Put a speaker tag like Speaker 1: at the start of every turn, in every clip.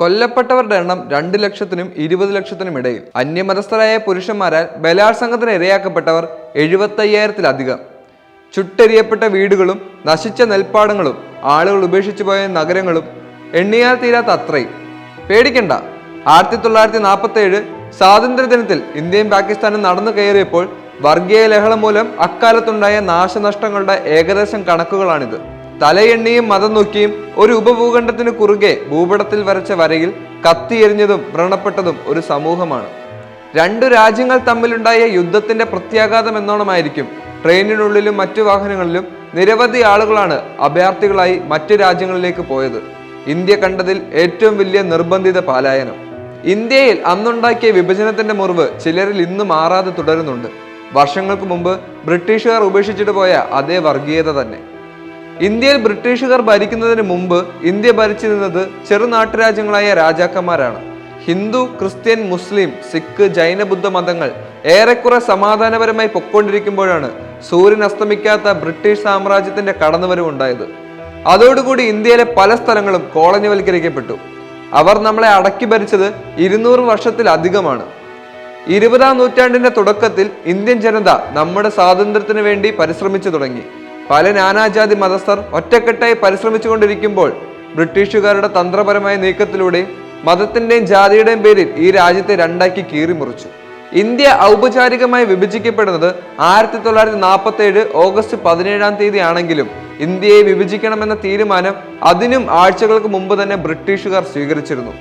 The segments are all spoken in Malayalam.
Speaker 1: കൊല്ലപ്പെട്ടവരുടെ എണ്ണം രണ്ട് ലക്ഷത്തിനും ഇരുപത് ലക്ഷത്തിനും ഇടയിൽ. അന്യമതസ്ഥരായ പുരുഷന്മാരാൽ ബലാത്സംഗത്തിന് ഇരയാക്കപ്പെട്ടവർ എഴുപത്തയ്യായിരത്തിലധികം. ചുട്ടെരിയപ്പെട്ട വീടുകളും നശിച്ച നെൽപ്പാടങ്ങളും ആളുകൾ ഉപേക്ഷിച്ചു പോയ നഗരങ്ങളും എണ്ണിയാൽ തീരാത്ത അത്രയും. പേടിക്കണ്ട. ആയിരത്തി തൊള്ളായിരത്തി നാൽപ്പത്തി ഏഴ് സ്വാതന്ത്ര്യദിനത്തിൽ ഇന്ത്യയും പാകിസ്ഥാനും നടന്നു കയറിയപ്പോൾ വർഗീയ ലഹള മൂലം അക്കാലത്തുണ്ടായ നാശനഷ്ടങ്ങളുടെ ഏകദേശം കണക്കുകളാണിത്. തലയെണ്ണിയും മതം നോക്കിയും ഒരു ഉപഭൂഖണ്ഡത്തിന് കുറുകെ ഭൂപടത്തിൽ വരച്ച വരയിൽ കത്തിയെറിഞ്ഞതും വ്രണപ്പെട്ടതും ഒരു സമൂഹമാണ്. രണ്ടു രാജ്യങ്ങൾ തമ്മിലുണ്ടായ യുദ്ധത്തിന്റെ പ്രത്യാഘാതം എന്നോണമായിരിക്കും. ട്രെയിനിനുള്ളിലും മറ്റു വാഹനങ്ങളിലും നിരവധി ആളുകളാണ് അഭയാർത്ഥികളായി മറ്റു രാജ്യങ്ങളിലേക്ക് പോയത്. ഇന്ത്യ കണ്ടതിൽ ഏറ്റവും വലിയ നിർബന്ധിത പലായനം. ഇന്ത്യയിൽ അന്നുണ്ടാക്കിയ വിഭജനത്തിന്റെ മുറിവ് ചിലരിൽ ഇന്ന് മാറാതെ തുടരുന്നുണ്ട്. വർഷങ്ങൾക്ക് മുമ്പ് ബ്രിട്ടീഷുകാർ ഉപേക്ഷിച്ചിട്ട് പോയ അതേ വർഗീയത തന്നെ. ഇന്ത്യയിൽ ബ്രിട്ടീഷുകാർ ഭരിക്കുന്നതിന് മുമ്പ് ഇന്ത്യ ഭരിച്ചിരുന്നത് ചെറു ചെറുനാട്ടുരാജ്യങ്ങളായ രാജാക്കന്മാരാണ്. ഹിന്ദു ക്രിസ്ത്യൻ മുസ്ലിം സിഖ് ജൈന ബുദ്ധ മതങ്ങൾ ഏറെക്കുറെ സമാധാനപരമായി പൊക്കോണ്ടിരിക്കുമ്പോഴാണ് സൂര്യൻ അസ്തമിക്കാത്ത ബ്രിട്ടീഷ് സാമ്രാജ്യത്തിന്റെ കടന്നുവരവുണ്ടായത് അതോടുകൂടി ഇന്ത്യയിലെ പല സ്ഥലങ്ങളും കോളനിവൽക്കരിക്കപ്പെട്ടു. അവർ നമ്മളെ അടക്കി ഭരിച്ചത് ഇരുന്നൂറ് വർഷത്തിലധികമാണ്. ഇരുപതാം നൂറ്റാണ്ടിന്റെ തുടക്കത്തിൽ ഇന്ത്യൻ ജനത നമ്മുടെ സ്വാതന്ത്ര്യത്തിന് വേണ്ടി പരിശ്രമിച്ചു തുടങ്ങി. പല നാനാജാതി മതസ്ഥർ ഒറ്റക്കെട്ടായി പരിശ്രമിച്ചുകൊണ്ടിരിക്കുമ്പോൾ ബ്രിട്ടീഷുകാരുടെ തന്ത്രപരമായ നീക്കത്തിലൂടെ മതത്തിന്റെയും ജാതിയുടെയും പേരിൽ ഈ രാജ്യത്തെ രണ്ടാക്കി കീറിമുറിച്ചു. ഇന്ത്യ ഔപചാരികമായി വിഭജിക്കപ്പെടുന്നത് ആയിരത്തി തൊള്ളായിരത്തി നാൽപ്പത്തി ഏഴ് ഓഗസ്റ്റ് പതിനേഴാം തീയതി ആണെങ്കിലും ഇന്ത്യയെ വിഭജിക്കണമെന്ന തീരുമാനം അതിനും ആഴ്ചകൾക്ക് മുമ്പ് തന്നെ ബ്രിട്ടീഷുകാർ സ്വീകരിച്ചിരുന്നു.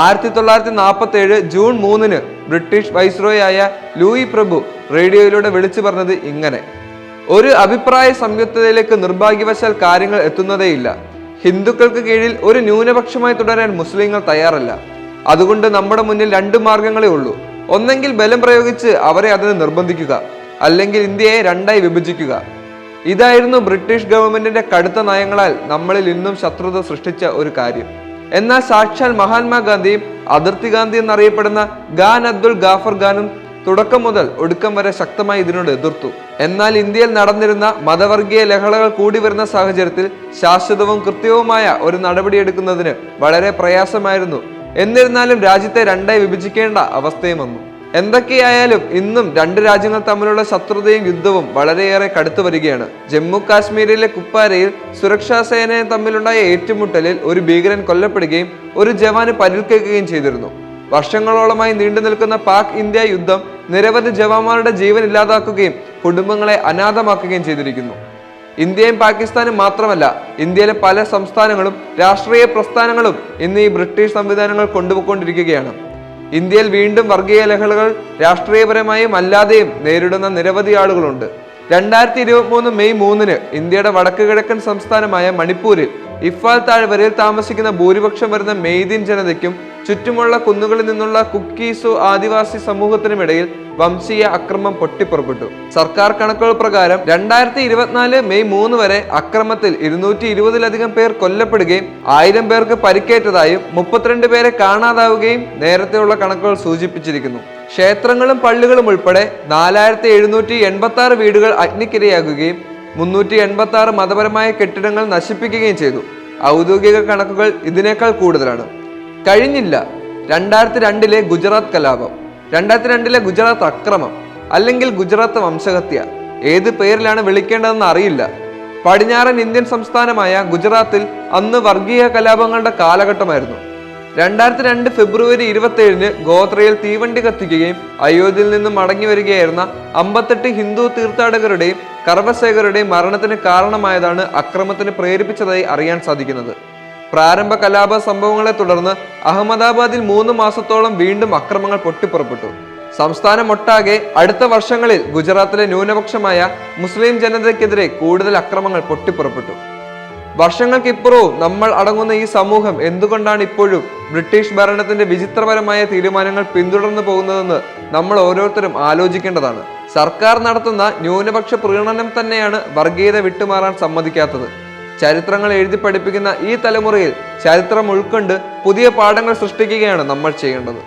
Speaker 1: ആയിരത്തി തൊള്ളായിരത്തി നാൽപ്പത്തി ഏഴ് ജൂൺ മൂന്നിന് ബ്രിട്ടീഷ് വൈസ്രോയായ ലൂയി പ്രഭു റേഡിയോയിലൂടെ വിളിച്ചു പറഞ്ഞത് ഇങ്ങനെ. ഒരു അഭിപ്രായ സംയുക്തതയിലേക്ക് നിർഭാഗ്യവശാൽ കാര്യങ്ങൾ എത്തുന്നതേയില്ല. ഹിന്ദുക്കൾക്ക് കീഴിൽ ഒരു ന്യൂനപക്ഷമായി തുടരാൻ മുസ്ലിങ്ങൾ തയ്യാറല്ല. അതുകൊണ്ട് നമ്മുടെ മുന്നിൽ രണ്ട് മാർഗങ്ങളേ ഉള്ളൂ. ഒന്നെങ്കിൽ ബലം പ്രയോഗിച്ച് അവരെ അതിന് നിർബന്ധിക്കുക അല്ലെങ്കിൽ ഇന്ത്യയെ രണ്ടായി വിഭജിക്കുക. ഇതായിരുന്നു ബ്രിട്ടീഷ് ഗവൺമെന്റിന്റെ കടുത്ത നയങ്ങളാൽ നമ്മളിൽ ഇന്നും ശത്രുത സൃഷ്ടിച്ച ഒരു കാര്യം. എന്നാൽ സാക്ഷാൽ മഹാത്മാഗാന്ധിയും അതിർത്തി ഗാന്ധി എന്നറിയപ്പെടുന്ന ഖാൻ അബ്ദുൾ ഗാഫർ ഖാനും തുടക്കം മുതൽ ഒടുക്കം വരെ ശക്തമായി ഇതിനോട് എതിർത്തു. എന്നാൽ ഇന്ത്യയിൽ നടന്നിരുന്ന മതവർഗീയ ലഹളകൾ കൂടി വരുന്ന സാഹചര്യത്തിൽ ശാശ്വതവും കൃത്യവുമായ ഒരു നടപടി നടപടിയെടുക്കുന്നതിന് വളരെ പ്രയാസമായിരുന്നു. എന്നിരുന്നാലും രാജ്യത്തെ രണ്ടായി വിഭജിക്കേണ്ട അവസ്ഥയും വന്നു. എന്തൊക്കെയായാലും ഇന്നും രണ്ട് രാജ്യങ്ങൾ തമ്മിലുള്ള ശത്രുതയും യുദ്ധവും വളരെയേറെ കടുത്തു വരികയാണ്. ജമ്മു കാശ്മീരിലെ കുപ്പാരയിൽ സുരക്ഷാ സേനയും തമ്മിലുണ്ടായ ഏറ്റുമുട്ടലിൽ ഒരു ഭീകരൻ കൊല്ലപ്പെടുകയും ഒരു ജവാന് പരിക്കേൽക്കുകയും ചെയ്തിരുന്നു. വർഷങ്ങളോളമായി നീണ്ടു നിൽക്കുന്ന പാക് ഇന്ത്യ യുദ്ധം നിരവധി ജവാന്മാരുടെ ജീവൻ ഇല്ലാതാക്കുകയും കുടുംബങ്ങളെ അനാഥമാക്കുകയും ചെയ്തിരിക്കുന്നു. ഇന്ത്യയും പാകിസ്ഥാനും മാത്രമല്ല ഇന്ത്യയിലെ പല സംസ്ഥാനങ്ങളും രാഷ്ട്രീയ പ്രസ്ഥാനങ്ങളും ഇന്ന് ഈ ബ്രിട്ടീഷ് സംവിധാനങ്ങൾ കൊണ്ടുപോയിക്കൊണ്ടിരിക്കുകയാണ്. ഇന്ത്യയിൽ വീണ്ടും വർഗീയ ലഹളകൾ രാഷ്ട്രീയപരമായും അല്ലാതെയും നേരിടുന്ന നിരവധി ആളുകളുണ്ട്. രണ്ടായിരത്തി ഇരുപത്തി മൂന്ന് മെയ് മൂന്നിന് ഇന്ത്യയുടെ വടക്ക് കിഴക്കൻ സംസ്ഥാനമായ മണിപ്പൂരിൽ ഇഫാൽ താഴ്വരയിൽ താമസിക്കുന്ന ഭൂരിപക്ഷം വരുന്ന മെയ്തീൻ ജനതയ്ക്കും ചുറ്റുമുള്ള കുന്നുകളിൽ നിന്നുള്ള കുക്കീസു ആദിവാസി സമൂഹത്തിനുമിടയിൽ വംശീയ അക്രമം പൊട്ടിപ്പുറപ്പെട്ടു. സർക്കാർ കണക്കുകൾ പ്രകാരം രണ്ടായിരത്തി ഇരുപത്തിനാല് മെയ് മൂന്ന് വരെ അക്രമത്തിൽ ഇരുന്നൂറ്റി ഇരുപതിലധികം പേർ കൊല്ലപ്പെടുകയും ആയിരം പേർക്ക് പരിക്കേറ്റതായും മുപ്പത്തിരണ്ട് പേരെ കാണാതാവുകയും നേരത്തെയുള്ള കണക്കുകൾ സൂചിപ്പിച്ചിരിക്കുന്നു. ക്ഷേത്രങ്ങളും പള്ളികളും ഉൾപ്പെടെ നാലായിരത്തി എഴുന്നൂറ്റി എൺപത്തി ആറ് വീടുകൾ അഗ്നിക്കിരയാകുകയും മുന്നൂറ്റി എൺപത്തി ആറ് മതപരമായ കെട്ടിടങ്ങൾ നശിപ്പിക്കുകയും ചെയ്തു. ഔദ്യോഗിക കണക്കുകൾ ഇതിനേക്കാൾ കൂടുതലാണ്. കഴിഞ്ഞില്ല. രണ്ടായിരത്തി രണ്ടിലെ ഗുജറാത്ത് കലാപം രണ്ടായിരത്തി രണ്ടിലെ ഗുജറാത്ത് അക്രമം അല്ലെങ്കിൽ ഗുജറാത്ത് വംശഹത്യ. ഏത് പേരിലാണ് വിളിക്കേണ്ടതെന്ന് അറിയില്ല. പടിഞ്ഞാറൻ ഇന്ത്യൻ സംസ്ഥാനമായ ഗുജറാത്തിൽ അന്ന് വർഗീയ കലാപങ്ങളുടെ കാലഘട്ടമായിരുന്നു. രണ്ടായിരത്തി രണ്ട് ഫെബ്രുവരി ഇരുപത്തി ഏഴിന് ഗോത്രയിൽ തീവണ്ടി കത്തിക്കുകയും അയോധ്യയിൽ നിന്നും മടങ്ങി വരികയായിരുന്ന അമ്പത്തെട്ട് ഹിന്ദു തീർത്ഥാടകരുടെയും കർവശേഖരുടെയും മരണത്തിന് കാരണമായതാണ് അക്രമത്തിന് പ്രേരിപ്പിച്ചതായി അറിയാൻ സാധിക്കുന്നത്. പ്രാരംഭ കലാപ സംഭവങ്ങളെ തുടർന്ന് അഹമ്മദാബാദിൽ മൂന്ന് മാസത്തോളം വീണ്ടും അക്രമങ്ങൾ പൊട്ടിപ്പുറപ്പെട്ടു. സംസ്ഥാനമൊട്ടാകെ അടുത്ത വർഷങ്ങളിൽ ഗുജറാത്തിലെ ന്യൂനപക്ഷമായ മുസ്ലിം ജനതയ്ക്കെതിരെ കൂടുതൽ അക്രമങ്ങൾ പൊട്ടിപ്പുറപ്പെട്ടു. വർഷങ്ങൾക്കിപ്പുറവും നമ്മൾ അടങ്ങുന്ന ഈ സമൂഹം എന്തുകൊണ്ടാണ് ഇപ്പോഴും ബ്രിട്ടീഷ് ഭരണത്തിന്റെ വിചിത്രപരമായ തീരുമാനങ്ങൾ പിന്തുടർന്നു പോകുന്നതെന്ന് നമ്മൾ ഓരോരുത്തരും ആലോചിക്കേണ്ടതാണ്. സർക്കാർ നടത്തുന്ന ന്യൂനപക്ഷ പ്രീണനം തന്നെയാണ് വർഗീയത വിട്ടുമാറാൻ സമ്മതിക്കാത്തത്. ചരിത്രങ്ങൾ എഴുതി പഠിപ്പിക്കുന്ന ഈ തലമുറയിൽ ചരിത്രം ഉൾക്കൊണ്ട് പുതിയ പാഠങ്ങൾ സൃഷ്ടിക്കുകയാണ് നമ്മൾ ചെയ്യേണ്ടത്.